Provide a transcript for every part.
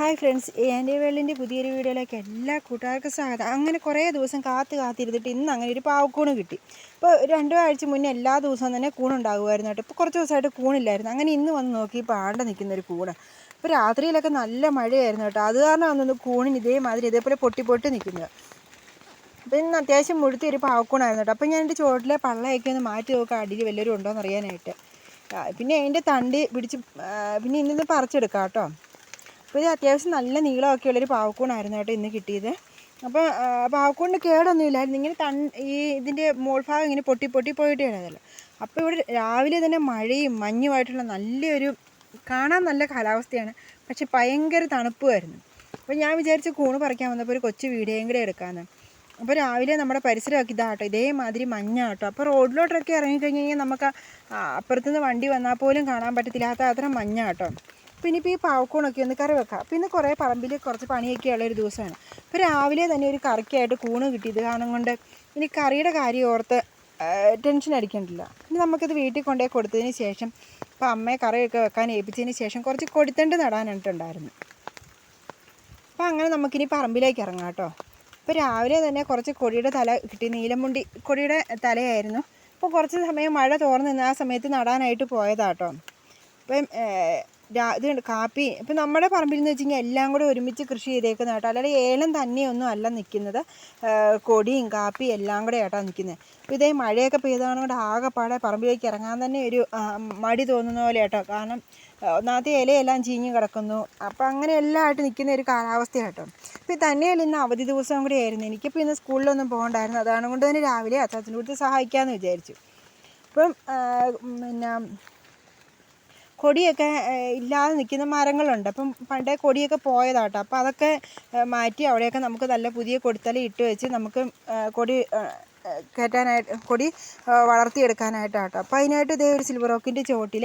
Hi friends എന്റെ വേളിന്റെ പുതിയൊരു വീഡിയോയിലേക്ക് എല്ലാ കൂട്ടുകാർക്കും സ്വാഗതം. അങ്ങനെ കുറേ ദിവസം കാത്ത് കാത്തിരുന്നിട്ട് ഇന്ന് അങ്ങനെ ഒരു പാവക്കൂണ് കിട്ടി. ഇപ്പോൾ രണ്ടു ആഴ്ച മുന്നേ എല്ലാ ദിവസവും തന്നെ കൂണുണ്ടാകുമായിരുന്നു കേട്ടോ. ഇപ്പോൾ കുറച്ച് ദിവസമായിട്ട് കൂണില്ലായിരുന്നു. അങ്ങനെ ഇന്ന് വന്ന് നോക്കി ആണ്ട നിൽക്കുന്ന ഒരു കൂണ്. ഇപ്പോൾ രാത്രിയിലൊക്കെ നല്ല മഴയായിരുന്നു കേട്ടോ. അത് കാരണമാണെന്ന് കൂണിന് ഇതേമാതിരി ഇതേപോലെ പൊട്ടി പൊട്ടി നിൽക്കുന്നത്. അപ്പോൾ ഇന്ന് അത്യാവശ്യം മുഴുത്തി ഒരു പാവക്കൂണായിരുന്നു കേട്ടോ. അപ്പോൾ ഞാൻ എന്റെ ചുവട്ടിലെ പള്ളയൊക്കെ ഒന്ന് മാറ്റി നോക്കുക അടിയിൽ വല്ലവരും ഉണ്ടോയെന്നറിയാനായിട്ട് പിന്നെ അതിന്റെ തണ്ടി പിടിച്ച് പിന്നെ ഇന്നിന്ന് പറിച്ചെടുക്കാം കേട്ടോ. അപ്പോൾ ഇത് അത്യാവശ്യം നല്ല നീളമൊക്കെ ഉള്ളൊരു പാവക്കൂണായിരുന്നു കേട്ടോ ഇന്ന് കിട്ടിയത്. അപ്പോൾ പാവക്കൂണിന് കേടൊന്നും ഇല്ലായിരുന്നു ഇങ്ങനെ തൺ ഈ ഇതിന്റെ മോൾഭാഗം ഇങ്ങനെ പൊട്ടി പൊട്ടി പോയിട്ട് കിടന്നല്ലോ അപ്പോൾ ഇവിടെ രാവിലെ തന്നെ മഴയും മഞ്ഞുമായിട്ടുള്ള നല്ലൊരു കാണാൻ നല്ല കാലാവസ്ഥയാണ്. പക്ഷെ ഭയങ്കര തണുപ്പുമായിരുന്നു. അപ്പോൾ ഞാൻ വിചാരിച്ച് കൂണ് പറിക്കാൻ വന്നപ്പോൾ ഒരു കൊച്ചു വീഡിയോയും കൂടെ എടുക്കാമെന്ന്. അപ്പോൾ രാവിലെ നമ്മുടെ പരിസരമൊക്കെ ഇതാട്ടോ ഇതേമാതിരി മഞ്ഞാട്ടോ അപ്പോൾ റോഡിലോട്ടൊക്കെ ഇറങ്ങിക്കഴിഞ്ഞ് കഴിഞ്ഞാൽ നമുക്ക് അപ്പുറത്തുനിന്ന് വണ്ടി വന്നാൽ പോലും കാണാൻ പറ്റത്തില്ലാത്ത അത്ര മഞ്ഞാട്ടോ പിന്നെ ഇപ്പോൾ ഈ പാവക്കൂണൊക്കെ ഒന്ന് കറി വെക്കാം. പിന്നെ കുറേ പറമ്പിൽ കുറച്ച് പണിയൊക്കെ ഉള്ള ഒരു ദിവസമാണ്. അപ്പോൾ രാവിലെ തന്നെ ഒരു കറിക്കായിട്ട് കൂണ് കിട്ടിയത് കാരണം കൊണ്ട് ഇനി കറിയുടെ കാര്യം ഓർത്ത് ടെൻഷൻ അടിക്കണ്ടില്ല. ഇനി നമുക്കിത് വീട്ടിൽ കൊണ്ടുപോയി കൊടുത്തതിന് ശേഷം ഇപ്പോൾ അമ്മയെ കറിയൊക്കെ വെക്കാൻ ഏൽപ്പിച്ചതിന് ശേഷം കുറച്ച് കൊടുത്തണ്ട് നടാനായിട്ടുണ്ടായിരുന്നു അപ്പോൾ അങ്ങനെ നമുക്കിനി പറമ്പിലേക്ക് ഇറങ്ങാം കേട്ടോ. ഇപ്പോൾ രാവിലെ തന്നെ കുറച്ച് കൊടിയുടെ തല കിട്ടി നീലമുണ്ടി കൊടിയുടെ തലയായിരുന്നു. അപ്പോൾ കുറച്ച് സമയം മഴ തോർന്നിരുന്ന ആ സമയത്ത് നടാനായിട്ട് പോയതാട്ടോ ഇപ്പം രാ- ഇത് കാപ്പി ഇപ്പം നമ്മുടെ പറമ്പിൽ എന്ന് വെച്ച് എല്ലാം കൂടെ ഒരുമിച്ച് കൃഷി ചെയ്തേക്കുന്ന കേട്ടോ. അല്ലാതെ ഏലം തന്നെയൊന്നും അല്ല നിൽക്കുന്നത്. കൊടിയും കാപ്പിയും എല്ലാം കൂടെ ആയിട്ടാണ് നിൽക്കുന്നത് അപ്പോൾ ഇതേ മഴയൊക്കെ പെയ്താണ് കൊണ്ട് ആകെപ്പാടെ പറമ്പിലേക്ക് ഇറങ്ങാൻ തന്നെ ഒരു മടി തോന്നുന്ന പോലെ കേട്ടോ കാരണം ഒന്നാമത്തെ ഇലയെല്ലാം ചീഞ്ഞ് കിടക്കുന്നു. അപ്പോൾ അങ്ങനെ എല്ലാം ആയിട്ട് നിൽക്കുന്ന ഒരു കാലാവസ്ഥ കേട്ടോ. അപ്പോൾ തന്നെയല്ല ഇന്ന് അവധി ദിവസം കൂടി ആയിരുന്നു. എനിക്കിപ്പോൾ ഇന്ന് സ്കൂളിലൊന്നും പോകണ്ടായിരുന്നു. അതാണ് കൊണ്ട് തന്നെ രാവിലെ അച്ചാച്ചന്റെ കൂടുതൽ സഹായിക്കാമെന്ന് വിചാരിച്ചു. അപ്പം പിന്നെ കൊടിയൊക്കെ ഇല്ലാതെ നിൽക്കുന്ന മരങ്ങളുണ്ട്. അപ്പം പണ്ടേ കൊടിയൊക്കെ പോയതാട്ടോ. അപ്പോൾ അതൊക്കെ മാറ്റി അവിടെയൊക്കെ നമുക്ക് നല്ല പുതിയ കൊടിത്തല ഇട്ട് വെച്ച് നമുക്ക് കൊടി കയറ്റാനായിട്ട് കൊടി വളർത്തിയെടുക്കാനായിട്ടാട്ടോ. അപ്പോൾ അതിനായിട്ട് ഇതേ ഒരു സിൽവർ ഓക്കിന്റെ ചുവട്ടിൽ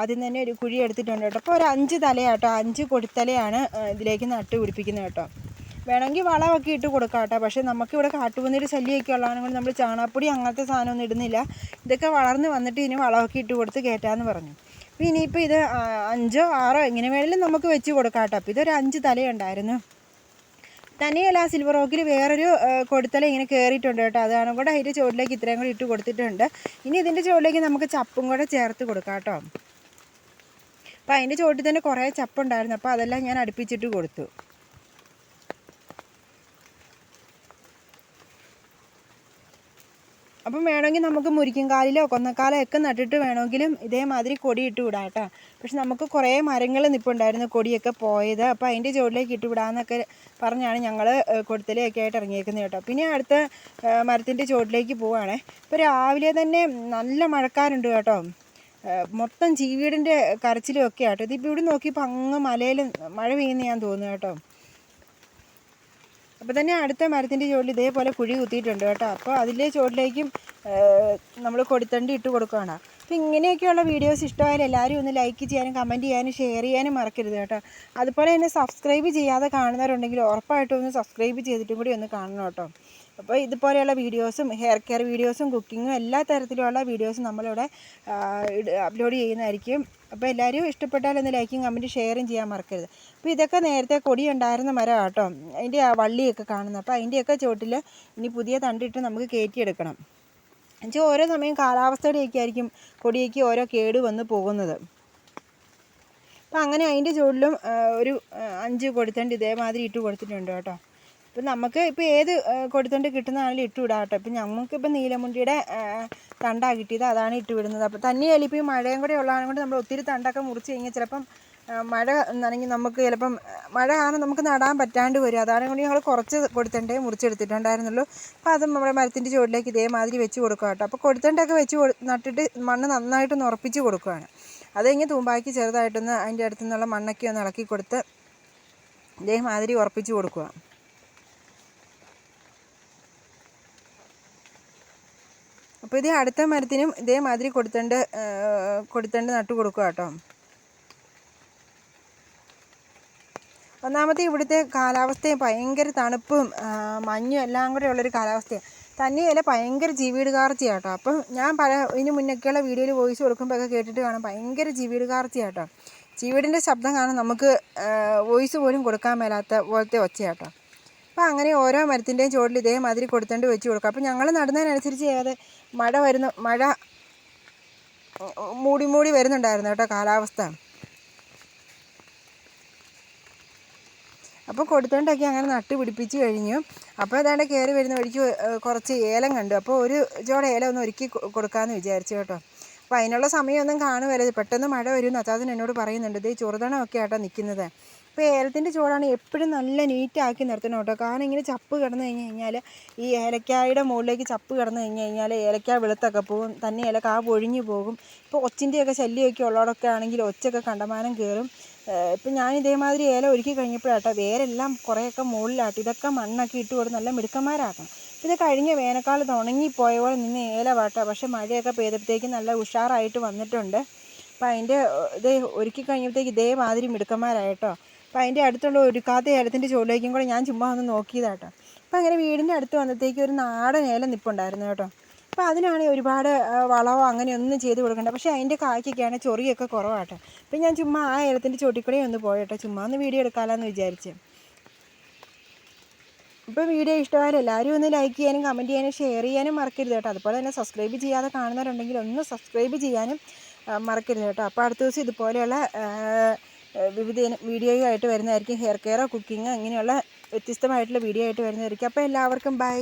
ആദ്യം തന്നെ ഒരു കുഴി എടുത്തിട്ടുണ്ട് കേട്ടോ. അപ്പോൾ ഒരു അഞ്ച് തലയാട്ടോ. അഞ്ച് കൊടിത്തലയാണ് ഇതിലേക്ക് നട്ട് പിടിപ്പിക്കുന്നത് കേട്ടോ. വേണമെങ്കിൽ വളമൊക്കെ ഇട്ട് കൊടുക്കാം കേട്ടോ. പക്ഷേ നമുക്കിവിടെ കാട്ടുപന്നിയുടെ ശല്യമൊക്കെ ഉള്ളതാണ് കൊണ്ട് നമ്മൾ ചാണകപ്പൊടി അങ്ങനത്തെ സാധനമൊന്നും ഇടുന്നില്ല. ഇതൊക്കെ വളർന്ന് വന്നിട്ട് ഇനി വളമൊക്കെ ഇട്ട് കൊടുത്ത് കയറ്റാമെന്ന് പറഞ്ഞു. അപ്പോൾ ഇനിയിപ്പോൾ ഇത് അഞ്ചോ ആറോ എങ്ങനെ വേണമെങ്കിലും നമുക്ക് വെച്ച് കൊടുക്കാം കേട്ടോ അപ്പോൾ ഇതൊരു അഞ്ച് തലയുണ്ടായിരുന്നു. തന്നെയല്ല സിൽവർ റോക്കിൽ വേറൊരു കൊടുത്തല ഇങ്ങനെ കയറിയിട്ടുണ്ട് കേട്ടോ. അതാണ് കൂടെ അതിന്റെ ചുവട്ടിലേക്ക് ഇത്രയും കൂടി ഇട്ട് കൊടുത്തിട്ടുണ്ട്. ഇനി ഇതിന്റെ ചുവട്ടിലേക്ക് നമുക്ക് ചപ്പും കൂടെ ചേർത്ത് കൊടുക്കാം കേട്ടോ അപ്പോൾ അതിന്റെ ചുവട്ടിൽ തന്നെ കുറേ ചപ്പുണ്ടായിരുന്നു. അപ്പോൾ അതെല്ലാം ഞാൻ അടുപ്പിച്ചിട്ട് കൊടുത്തു. അപ്പം വേണമെങ്കിൽ നമുക്ക് മുരിക്കുംകാലിലോ കൊന്നക്കാലോ ഒക്കെ നട്ടിട്ട് വേണമെങ്കിലും ഇതേമാതിരി കൊടി ഇട്ട് വിടാം കേട്ടോ പക്ഷെ നമുക്ക് കുറേ മരങ്ങൾ നിപ്പുണ്ടായിരുന്നു കൊടിയൊക്കെ പോയത്. അപ്പോൾ അതിന്റെ ചുവട്ടിലേക്ക് ഇട്ട് വിടാമെന്നൊക്കെ പറഞ്ഞാണ് ഞങ്ങൾ കൊടുത്തലയൊക്കെ ആയിട്ട് ഇറങ്ങിയേക്കുന്നത് കേട്ടോ. പിന്നെ അടുത്ത മരത്തിന്റെ ചുവട്ടിലേക്ക് പോവുകയാണേ ഇപ്പോൾ രാവിലെ തന്നെ നല്ല മഴക്കാരുണ്ട് കേട്ടോ. മൊത്തം ചീവീടിന്റെ കരച്ചിലും ഒക്കെ ആട്ടോ. ഇതിപ്പോൾ ഇവിടെ നോക്കിയപ്പോൾ അങ്ങ് മലയിൽ മഴ പെയ്യുന്ന ഞാൻ തോന്നുന്നു കേട്ടോ. അപ്പോൾ തന്നെ അടുത്ത മരത്തിന്റെ ചുവട്ടിൽ ഇതേപോലെ കുഴി കുത്തിയിട്ടുണ്ട് കേട്ടോ. അപ്പോൾ അതിലെ ചുവട്ടിലേക്കും നമ്മൾ കൊടിത്തണ്ടി ഇട്ട് കൊടുക്കുകയാണ്. അപ്പോൾ ഇങ്ങനെയൊക്കെയുള്ള വീഡിയോസ് ഇഷ്ടമായാലും എല്ലാവരും ഒന്ന് ലൈക്ക് ചെയ്യാനും കമന്റ് ചെയ്യാനും ഷെയർ ചെയ്യാനും മറക്കരുത് കേട്ടോ. അതുപോലെ തന്നെ സബ്സ്ക്രൈബ് ചെയ്യാതെ കാണുന്നവരുണ്ടെങ്കിൽ ഉറപ്പായിട്ടും ഒന്ന് സബ്സ്ക്രൈബ് ചെയ്തിട്ടും കൂടി ഒന്ന് കാണണം കേട്ടോ. അപ്പോൾ ഇതുപോലെയുള്ള വീഡിയോസും ഹെയർ കെയർ വീഡിയോസും കുക്കിങ്ങും എല്ലാ തരത്തിലുള്ള വീഡിയോസും നമ്മളിവിടെ അപ്ലോഡ് ചെയ്യുന്നതായിരിക്കും. അപ്പോൾ എല്ലാവരും ഇഷ്ടപ്പെട്ടാൽ ഒന്ന് ലൈക്കും കമന്റ് ഷെയറും ചെയ്യാൻ മറക്കരുത്. അപ്പോൾ ഇതൊക്കെ നേരത്തെ കൊടി ഉണ്ടായിരുന്ന മരം കേട്ടോ. അതിന്റെ ആ വള്ളിയൊക്കെ കാണുന്നത്. അപ്പോൾ അതിന്റെയൊക്കെ ചുവട്ടിൽ ഇനി പുതിയ തണ്ടിട്ട് നമുക്ക് കയറ്റിയെടുക്കണം. എന്നുവെച്ചാൽ ഓരോ സമയം കാലാവസ്ഥയുടെയൊക്കെ ആയിരിക്കും കൊടിയേക്ക് ഓരോ കേട് വന്ന് പോകുന്നത്. അപ്പം അങ്ങനെ അതിന്റെ ചുവട്ടിലും ഒരു അഞ്ച് കൊടുത്തണ്ട് ഇതേമാതിരി ഇട്ട് കൊടുത്തിട്ടുണ്ട് കേട്ടോ. ഇപ്പം നമുക്ക് ഇപ്പോൾ ഏത് കൊടുത്തോണ്ട് കിട്ടുന്നതാണെങ്കിലും ഇട്ട് വിടാം കേട്ടോ. ഇപ്പം ഞങ്ങൾക്കിപ്പോൾ നീലമുണ്ടിയുടെ തണ്ടാണ് തണ്ടാ കിട്ടിയത് അതാണ് ഇട്ട് വിടുന്നത്. അപ്പോൾ തന്നെയല്ല ഇപ്പോൾ ഈ മഴയും കൂടെ ഉള്ളതാണ് കൊണ്ട് നമ്മൾ ഒത്തിരി തണ്ടൊക്കെ മുറിച്ച് കഴിഞ്ഞാൽ ചിലപ്പം മഴ നനഞ്ഞ് നമുക്ക് ചിലപ്പം മഴ കാരണം നമുക്ക് നടാൻ പറ്റാണ്ട് വരും. അതാണ് കൊണ്ട് ഞങ്ങൾ കുറച്ച് കൊടുത്തണ്ടേ മുറിച്ചെടുത്തിട്ടുണ്ടായിരുന്നുള്ളൂ. അപ്പോൾ അതും നമ്മുടെ മരത്തിന്റെ ചുവട്ടിലേക്ക് ഇതേമാതിരി വെച്ച് കൊടുക്കുക കേട്ടോ. അപ്പോൾ കൊടുത്തണ്ടൊക്കെ വെച്ച് നട്ടിട്ട് മണ്ണ് നന്നായിട്ടൊന്ന് ഉറപ്പിച്ച് കൊടുക്കുകയാണ് അത് കഴിഞ്ഞ് തൂമ്പാക്കി ചെറുതായിട്ടൊന്ന് അതിന്റെ അടുത്തു നിന്നുള്ള മണ്ണൊക്കെ ഒന്ന് ഇളക്കി കൊടുത്ത് ഇതേമാതിരി ഉറപ്പിച്ച് കൊടുക്കുക അപ്പോൾ ഇത് അടുത്ത മരത്തിനും ഇതേമാതിരി കൊടുത്തണ്ട് കൊടുത്തണ്ട് നട്ടു കൊടുക്കുക കേട്ടോ. ഒന്നാമത്തെ ഇവിടുത്തെ കാലാവസ്ഥയും ഭയങ്കര തണുപ്പും മഞ്ഞും എല്ലാം കൂടെ ഉള്ളൊരു കാലാവസ്ഥയാണ് തന്നെയല്ല ഭയങ്കര ജീവിയുടെ കാർച്ചയാട്ടോ അപ്പം ഞാൻ പല ഇതിന് മുന്നൊക്കെയുള്ള വീഡിയോയിൽ വോയിസ് കൊടുക്കുമ്പോഴൊക്കെ കേട്ടിട്ട് കാണാം ഭയങ്കര ജീവിയുടെ കാർച്ചയാട്ടോ ചീവീടിന്റെ ശബ്ദം കാണാൻ നമുക്ക് വോയിസ് പോലും കൊടുക്കാൻ മേലാത്ത പോലത്തെ ഒച്ചയാട്ടോ. അപ്പോൾ അങ്ങനെ ഓരോ മരത്തിന്റെയും ചുവട്ടിൽ ഇതേമാതിരി കൊടുത്തുകൊണ്ട് വെച്ച് കൊടുക്കും. അപ്പോൾ ഞങ്ങൾ നടന്നതിനനുസരിച്ച് ഏത് മഴ വരുന്ന മഴ മൂടി മൂടി വരുന്നുണ്ടായിരുന്നു കേട്ടോ കാലാവസ്ഥ. അപ്പോൾ കൊടുത്തോണ്ടൊക്കെ അങ്ങനെ നട്ട് പിടിപ്പിച്ച് കഴിഞ്ഞു. അപ്പോൾ ഏതാണ്ട് കയറി വരുന്ന വഴിക്ക് കുറച്ച് ഏലം കണ്ടു. അപ്പോൾ ഒരു ജോഡ ഏലം ഒന്ന് ഒരുക്കി കൊടുക്കാമെന്ന് വിചാരിച്ചു കേട്ടോ. അപ്പോൾ അതിനുള്ള സമയമൊന്നും കാണുമല്ലോ പെട്ടെന്ന് മഴ വരുമെന്ന് അച്ചാച്ചൻ എന്നോട് പറയുന്നുണ്ട് ഇത് ചെറുതണമൊക്കെ ആട്ടോ നിൽക്കുന്നത് ഇപ്പോൾ ഏലത്തിന്റെ ചൂടാണ് എപ്പോഴും നല്ല നീറ്റാക്കി നിർത്തണം കേട്ടോ. കാരണം ഇങ്ങനെ ചപ്പ് കിടന്നു കഴിഞ്ഞ് കഴിഞ്ഞാൽ ഈ ഏലക്കായുടെ മുകളിലേക്ക് ചപ്പ് കിടന്നു കഴിഞ്ഞ് കഴിഞ്ഞാൽ ഏലക്കായ വെളുത്തൊക്കെ പോകും തന്നെ ഏലക്കാ പൊഴിഞ്ഞു പോകും. ഇപ്പോൾ ഒച്ചിന്റെയൊക്കെ ശല്യമൊക്കെ ഉള്ളവരൊക്കെ ആണെങ്കിൽ ഒച്ചൊക്കെ കണ്ടമാനം കയറും ഇപ്പം ഞാൻ ഇതേമാതിരി ഏലം ഒരുക്കി കഴിഞ്ഞപ്പോഴാട്ടോ വേരെല്ലാം കുറേയൊക്കെ മുകളിലാട്ടോ ഇതൊക്കെ മണ്ണൊക്കെ ഇട്ട് കൊടുത്ത് നല്ല മിടുക്കന്മാരാക്കണം. ഇത് കഴിഞ്ഞ വേനൽക്കാലത്ത് ഉണങ്ങിപ്പോയ പോലെ നിന്ന് ഏലവാട്ടോ പക്ഷേ മഴയൊക്കെ പെയ്തപ്പോഴത്തേക്കും നല്ല ഉഷാറായിട്ട് വന്നിട്ടുണ്ട്. അപ്പം അതിന്റെ ഇത് ഒരുക്കി കഴിഞ്ഞപ്പോഴത്തേക്ക് ഇതേമാതിരി മിടുക്കന്മാരായിട്ടോ. അപ്പം അതിന്റെ അടുത്തുള്ള ഒരുക്കാത്ത ഏലത്തിന്റെ ചുവടിലേക്കും കൂടെ ഞാൻ ചുമ്മാ ഒന്ന് നോക്കിയതാട്ടോ. അപ്പം അങ്ങനെ വീടിന്റെ അടുത്ത് വന്നത്തേക്ക് ഒരു നാടൻ ഏലം നിൽപ്പുണ്ടായിരുന്നു കേട്ടോ. അപ്പോൾ അതിനാണെങ്കിൽ ഒരുപാട് വളമോ അങ്ങനെയൊന്നും ചെയ്ത് കൊടുക്കണ്ട. പക്ഷേ അതിന്റെ കായ്ക്കൊക്കെയാണ് ചൊറിയൊക്കെ കുറവാട്ടോ. അപ്പം ഞാൻ ചുമ്മാ ആ ഏലത്തിന്റെ ചോട്ടിക്കൂടെ ഒന്ന് പോയട്ടോ. ചുമ്മാ ഒന്ന് വീഡിയോ എടുക്കാമല്ലോ വിചാരിച്ചു. ഇപ്പോൾ വീഡിയോ ഇഷ്ടമായാലും എല്ലാവരും ഒന്ന് ലൈക്ക് ചെയ്യാനും കമന്റ് ചെയ്യാനും ഷെയർ ചെയ്യാനും മറക്കരുത് കേട്ടോ. അതുപോലെ തന്നെ സബ്സ്ക്രൈബ് ചെയ്യാതെ കാണുന്നവരുണ്ടെങ്കിൽ ഒന്ന് സബ്സ്ക്രൈബ് ചെയ്യാനും മറക്കരുത് കേട്ടോ. അപ്പോൾ അടുത്ത ദിവസം ഇതുപോലെയുള്ള വിവിധ വീഡിയോ വീഡിയോയുമായിട്ട് വരുന്നതായിരിക്കും. ഹെയർ കെയറോ കുക്കിങ്ങോ ഇങ്ങനെയുള്ള വ്യത്യസ്തമായിട്ടുള്ള വീഡിയോ ആയിട്ട് വരുന്നതായിരിക്കും. അപ്പോൾ എല്ലാവർക്കും ബൈ